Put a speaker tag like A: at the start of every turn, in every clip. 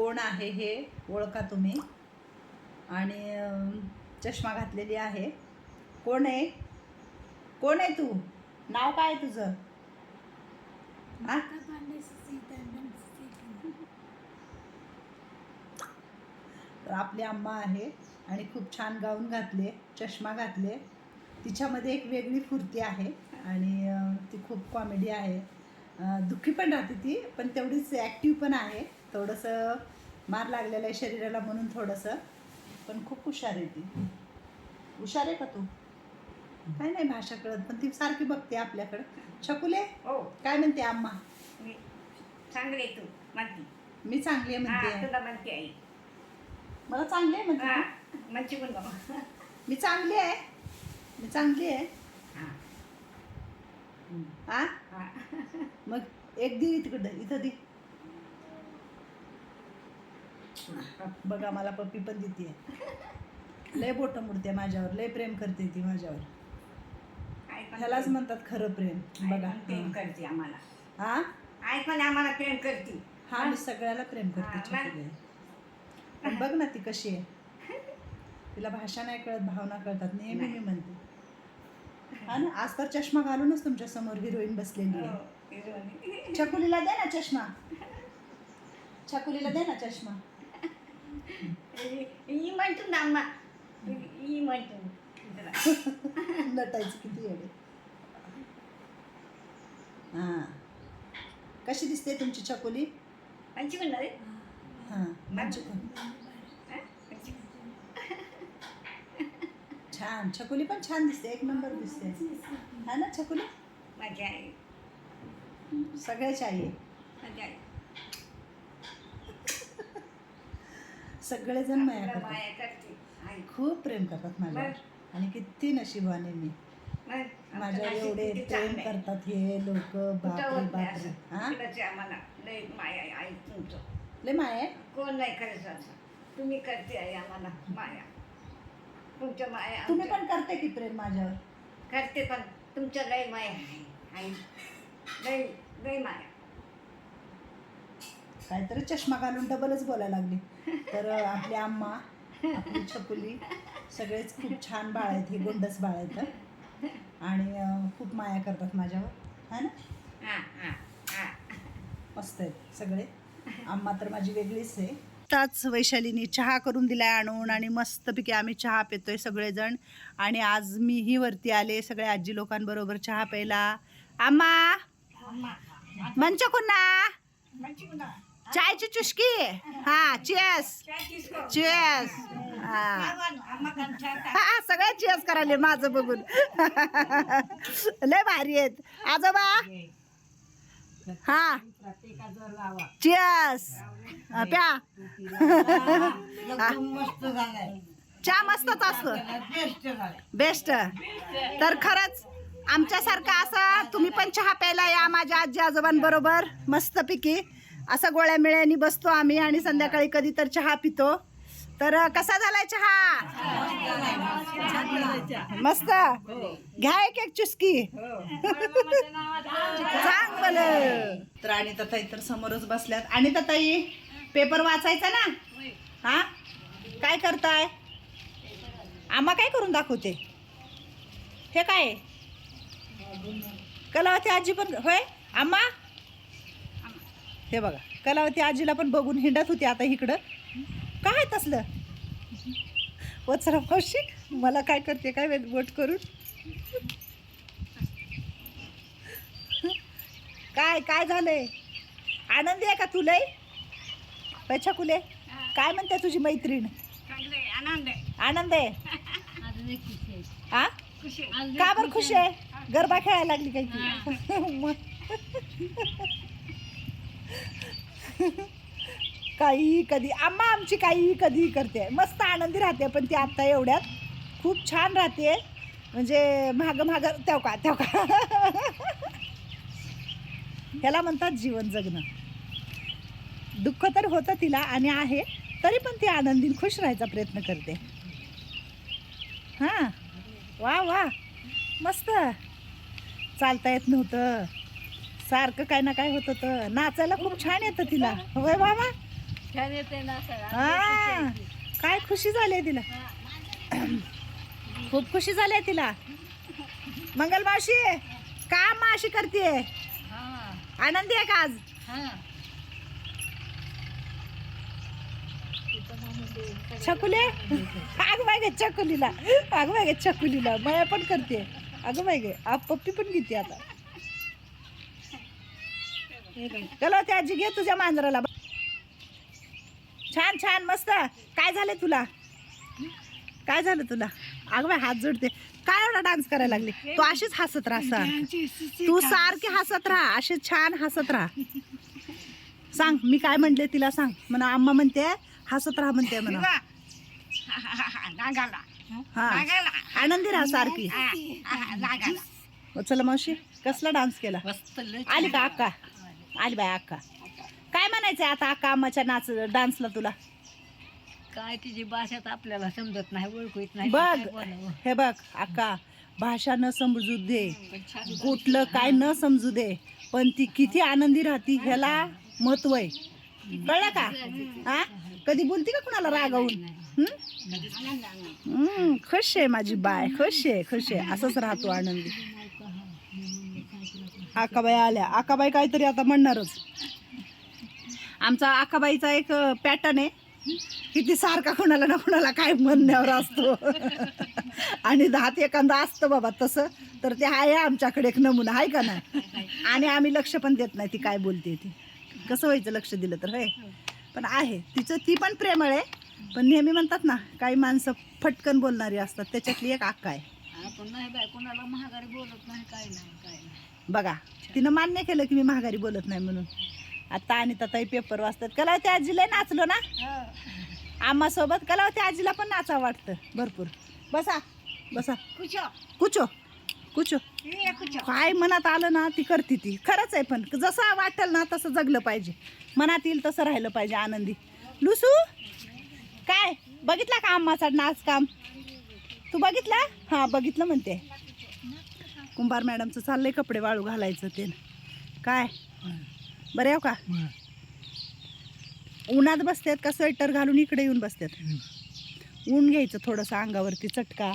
A: कोण आहे हे ओळखा तुम्ही. आणि चष्मा घातलेली आहे. कोण आहे? कोण आहे तू? नाव काय आहे तुझं? तर आपली आम्मा आहे आणि खूप छान गाऊन घातले चष्मा घातले. तिच्यामध्ये एक वेगळी फुर्ती आहे आणि ती खूप कॉमेडी आहे. दुःखी पण राहते ती पण तेवढीच ॲक्टिव्ह पण आहे. थोडंसं मार लागलेलं आहे शरीराला म्हणून थोडंसं. पण खूप हुशार आहे ती. हुशार आहे का तू? काय नाही भाषा कळत पण ती सारखी बघते आपल्याकडं. छकुले
B: हो.
A: काय म्हणते आम्मा?
B: मी चांगले तू म्हणती.
A: मी चांगली आहे
B: हा
A: म्हणते
B: तुला म्हणते आई.
A: मला चांगली आहे म्हणते
B: हा
A: तू.
B: पण बाबा.
A: मी चांगली आहे. मी चांगली आहे.
B: हा.
A: हा
B: हा.
A: मग एक दि तिकडं इथं दि. बघा मला पप्पी पण देते लय बोट मुडते माझ्यावर लय प्रेम करते ती माझ्यावर. ह्यालाच म्हणतात खरं प्रेम. बघा.
B: प्रेम करते आम्हाला.
A: हा?
B: आई पण आम्हाला प्रेम करते.
A: हा मी सगळ्याला प्रेम करते
B: हा,
A: पण बघ ना ती कशी आहे. तिला भाषा नाही कळत भावना कळतात नेहमी मी. म्हणते. हा ना? आज तर चष्मा घालूनच तुमच्यासमोर हिरोईन बसलेली
B: हो,
A: आहे
B: हिरोईन.
A: छकुलीला दे ना चष्मा. छकुलीला दे ना चष्मा.
B: ही म्हणतो ना अम्मा ही म्हणतो.
A: नटायचं किती येडे. हां. कशी दिसते तुमची छकुली?
B: म्हणची म्हणणार रे.
A: हां. छान. छकुली पण छान दिसते. एक नंबर दिसते. हा ना छकुली?
B: माझी आई.
A: सगळ्याची आई आहे.
B: माझी आई.
A: सगळेजण माया करतात.
B: करते आई.
A: खूप प्रेम करतात माझ्यावर. आणि किती नशिबाने मी.
B: नशीब
A: एवढे प्रेम. करतात हे लोक बापरे बापरे. हा?
B: लय माया आई तुमचं.
A: लय माया
B: कोण नाही करायचं तुम्ही करते आहे आम्हाला माया. तुमच्या माया
A: तुम्ही पण करते की प्रेम माझ्यावर?
B: करते पण तुमच्या लय माया आहे आई. लय लय माया.
A: काहीतरी चष्मा घालून डबलच बोलायला लागली. तर आपली आम्मा आपली छकुली सगळेच खूप छान बाळ आहेत हे गोंडस बाळ आहेत. आणि खूप माया करतात माझ्यावर. हा ना?
B: हा हा हा.
A: मस्त आहेत सगळे. आम्हा तर माझी वेगळीच आहे. आताच वैशालीनी चहा करून दिलाय आणून आणि मस्तपैकी आम्ही चहा पितोय सगळेजण. आणि आज मीही वरती आले सगळ्या आजी लोकांबरोबर चहा प्यायला. आम्हा
B: अम्मा
A: मंच
B: पुन्हा
A: चायची चुष्की हा चेस. चेस हा. हा सगळ्या चेस करायले माझं बघून. लय भारी आहेत. आजोबा? हा. चेस प्या.
B: मस्त
A: चहा मस्तच असतो.
B: बेस्ट
A: तर खरंच आमच्यासारखं असं तुम्ही पण चहा प्यायला या माझ्या आजी आजोबांबरोबर मस्तपैकी. असं गोळ्या मिळ्यानी बसतो आम्ही आणि संध्याकाळी कधी तर चहा पितो. तर कसा झालाय चहा? मस्त. घ्या एक एक चुस्की. चांगलं तर आणि तताई तर समोरच बसल्यात. आणि तताई पेपर वाचायचा ना? हा? काय करताय? आम्हा काय करून दाखवते? हे काय? आहे? कलावती आजी पण होय? आम्हा? हे बघा कलावती आजीला पण बघून हिंडत होती आता इकडं. काय तसलं? वत्सरा कौशिक मला काय करते काय बोट करून? काय काय झालंय? आनंदी आहे का तुलाही पैछा कुले काय म्हणते तुझी मैत्रीण?
B: आनंद आहे.
A: आनंद आहे हा. का बरं खुश आहे? गरबा खेळायला लागली काय की मग. काही कधी आम्हा आमची काही कधी करते. मस्त आनंदी राहते पण ती आत्ता एवढ्यात खूप छान राहते. म्हणजे मागं मागं तेव का तेव का. ह्याला म्हणतात जीवन जगणं. दुःख तर होतं तिला आणि आहे तरी पण ती आनंदी खुश राहायचा प्रयत्न करते. हां. वा वा. मस्त. चालता येत नव्हतं. सारखं काय ना काय होत होतं नाचायला खूप छान येतं तिला. होय बाबा?
B: छान येते
A: हा. काय खुशी झाली तिला? खूप खुशी झाली आहे तिला. मंगल मावशी का माशी करते
B: हा.
A: आनंदी आहे का आज? छकुले? अगं बाय गे चकुलीला अगं बाय गे चकुलीला माया पण करते अगं बाय गे आ पप्पी पण घेते आता. चलो त्या आजी घे तुझ्या मांजराला. छान छान मस्त. काय झालं तुला? काय झालं तुला? अगं बाय हात जोडते. काय एवढा डान्स करायला लागली? तू अशीच हसत राहा सारखी. तू सारखी हसत राहा. अशी छान हसत राहा. सांग मी काय म्हणले तिला सांग. म्हणा आम्हा म्हणते हसत राहा म्हणते म्हणा. हा. आनंदी राहा सारखी.
B: नागाला.
A: चला मावशी कसला डान्स केला? आली का अक्का? आली बाय अक्का. काय म्हणायचंय आता अक्का अम्माच्या नाच डान्सला तुला?
B: काय तिची भाषात आपल्याला समजत नाही ओळखू येत नाही.
A: बघ
B: काय बोलावं.
A: हे बघ अक्का भाषा न समजू दे.
B: पण छान
A: कुठलं काय न समजू दे. पण ती किती आनंदी राहती ह्याला महत्त्व आहे. कळलं का? हा? कधी बोलती का कुणाला रागावून? हं? हं, खुश आहे माझी बाय खुश आहे खुश आहे. असंच राहतो आनंदी. आकाबाई आल्या. आकाबाई काहीतरी आता म्हणणारच. आमचा आकाबाईचा एक पॅटर्न आहे. किती सारखा कोणाला ना कोणाला काय म्हणण्यावर असतो. आणि दहात एखादा असतं बाबा तसं तर ते आहे आमच्याकडे एक नमुना आहे का नाही? आणि आम्ही लक्ष पण देत नाही ती काय बोलते ती. कसं व्हायचं लक्ष दिलं तर होय? पण आहे. तिचं ती पण प्रेमळ आहे. पण नेहमी म्हणतात ना काही माणसं फटकन बोलणारी असतात. त्याच्यातली एक अक्का आहे.
B: आपण नाही बाय कोणाला महागारी बोलत नाही काय नाही काय नाही.
A: बघा तिनं मान्य केलं की मी महागारी बोलत नाही म्हणून. आता आणि ताई पेपर वाचतात. कला त्या आजीला नाचलो ना? आम्हा सोबत कला त्या आजीला पण नाचा वाटतं. भरपूर. बसा बसा.
B: कुचो.
A: कुचो कुचो. काय मनात आलं ना ती करते ती. खरंच आहे पण जसं वाटेल ना तसं जगलं पाहिजे. मनात येईल तसं राहिलं पाहिजे आनंदी. लुसू काय? बघितला का आम्हाचा नाच काम तू बघितला? हां बघितलं म्हणते. कुंभार मॅडमचं चाललंय कपडे वाळू घालायचं ते. काय? बरं येऊ का? उन्हात बसतात का स्वेटर घालून इकडे येऊन बसतात? ऊन घ्यायचं थोडंसं अंगावरती चटका.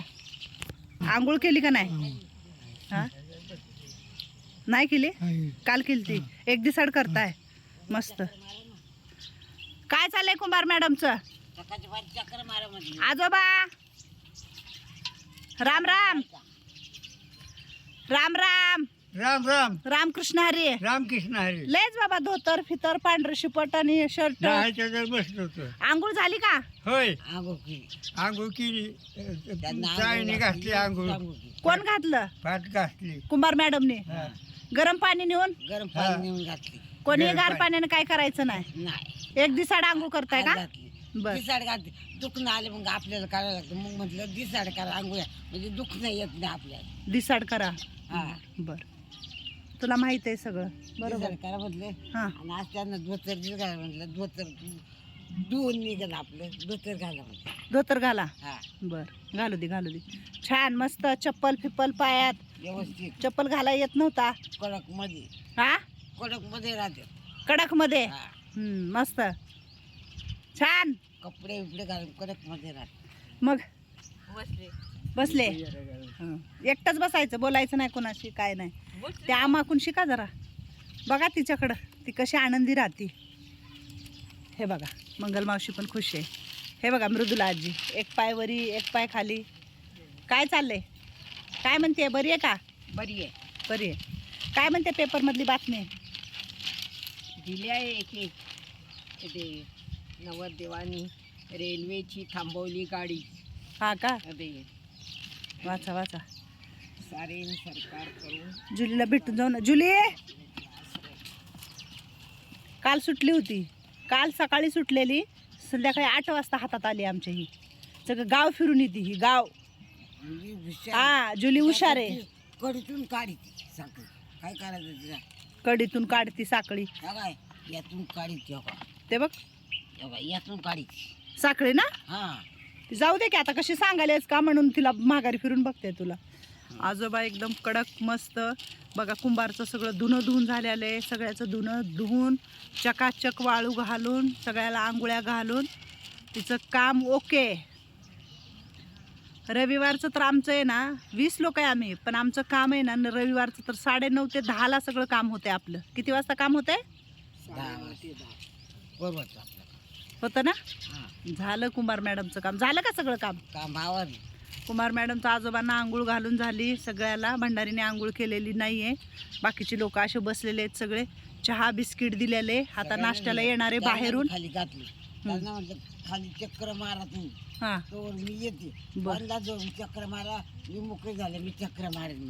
A: आंघोळ केली का नाही? हा? नाही केली? काल केली ती एक दिसाड करताय. मस्त. काय चाललंय कुंभार मॅडमचं? आजोबा! राम राम! राम राम.
C: राम राम.
A: रामकृष्ण हरी.
C: रामकृष्ण हरी.
A: लयच बाबा धोतर फितर पांढरं शिपट आणि शर्ट
C: जर बसलो होतो.
A: आंघोळ झाली का?
C: होय. आंघोळ केली. चाळणी घातली आंघोळ.
A: कोण घातलं?
C: भात घातली.
A: कुंभार मॅडमने.
C: हा.
A: गरम पाणी नेऊन?
D: गरम
C: हा.
D: पाणी नेऊन घातली.
A: कोणी
C: गरम
A: गार
C: पाणी.
A: पाण्याने काय करायचं नाही?
D: नाही.
A: एक दिसाड आंघोळ करताय का? बर.
D: दिसाड घातली दुखणं आले मग आपल्याला करायला लागतं. मग म्हटलं दिसाड करा आंघोळ्या म्हणजे दुखणं येत नाही आपल्याला.
A: दिसाड करा.
D: हा.
A: बर. तुला माहीत आहे सगळं. बरोबर.
D: दिसाड करा म्हटलं.
A: हा.
D: आणि आज त्यांना धोतर घाला म्हटलं. धोतर धुवून निघाल आपलं. धोतर घाला म्हटलं.
A: धोतर घाला.
D: हा.
A: बर. घालू दे घालू दे. छान मस्त. चप्पल फिप्पल पायात.
D: व्यवस्थित.
A: चप्पल घाला येत नव्हता.
D: कडकमध्ये
A: हा?
D: कडकमध्ये राहते.
A: कडकमध्ये
D: हा
A: मस्त. छान.
D: कपडे बिपडे घालून कडकमध्ये राहते.
A: मग?
B: बसले.
A: बसले? हं. एकटंच बसायचं बोलायचं नाही कोणाशी काय नाही. ते आमाकून शिका जरा. बघा तिच्याकडं ती कशी आनंदी राहते. हे बघा मंगल मावशी पण खुश आहे. हे बघा मृदुला आजी. एक पाय वरी एक पाय खाली. काय चाललंय? काय म्हणते? बरी आहे का?
B: बरी आहे.
A: बरी आहे. काय म्हणते पेपरमधली बातमी?
B: दिली आहे एक एक. ते नवरदेवानी रेल्वेची थांबवली गाडी.
A: हा का?
B: अरे.
A: वाचा वाचा.
B: सारे सरकार करून.
A: जुलीला भेटून जाऊ ना. जुली! काल सुटली होती. काल सकाळी सुटलेली. संध्याकाळी आठ वाजता हातात आली आमच्या ही. सगळं गाव फिरून येते ही गाव.
D: हुशार.
A: हा जुली हुशार आहे.
D: कडीतून काढीती साखर काय करायचं तिला?
A: कडीतून काढती साखळी.
D: हा काय? यातून काढीची हो का
A: ते बघ.
D: यातून काढीची
A: साखळी ना?
D: हा.
A: ती जाऊ दे की आता कशी सांगायलाच का म्हणून तिला माघारी फिरून बघते तुला. आजोबा एकदम कडक मस्त. बघा कुंभारचं सगळं धुणं धुवून झालेलं आहे. सगळ्याचं धुणं धुवून चकाचक वाळू घालून सगळ्याला आंघोळ्या घालून तिचं काम ओके. रविवारचं तर आमचं आहे ना वीस लोक आहे आम्ही पण आमचं काम आहे ना रविवारचं तर साडेनऊ ते दहाला सगळं काम होते आपलं. किती वाजता काम होते
D: दहा वाजता. बरोबर.
A: होतं ना? झालं कुंभार मॅडमचं काम. झालं का सगळं काम?
D: काम आवर
A: कुमार मॅडमचं आजोबांना आंघोळ घालून झाली सगळ्याला. भंडारीने आंघोळ केलेली नाही आहे बाकीचे लोक असे बसलेले आहेत सगळे. चहा बिस्किट दिलेले. आता नाश्त्याला येणारे बाहेरून.
D: खाली घातली. त्यांना म्हटलं खाली चक्कर मारा
A: हां.
D: तोवर मी येते. बंदा जाऊन चक्कर मारा. मी मोकळे झाले. मी चक्कर मारेन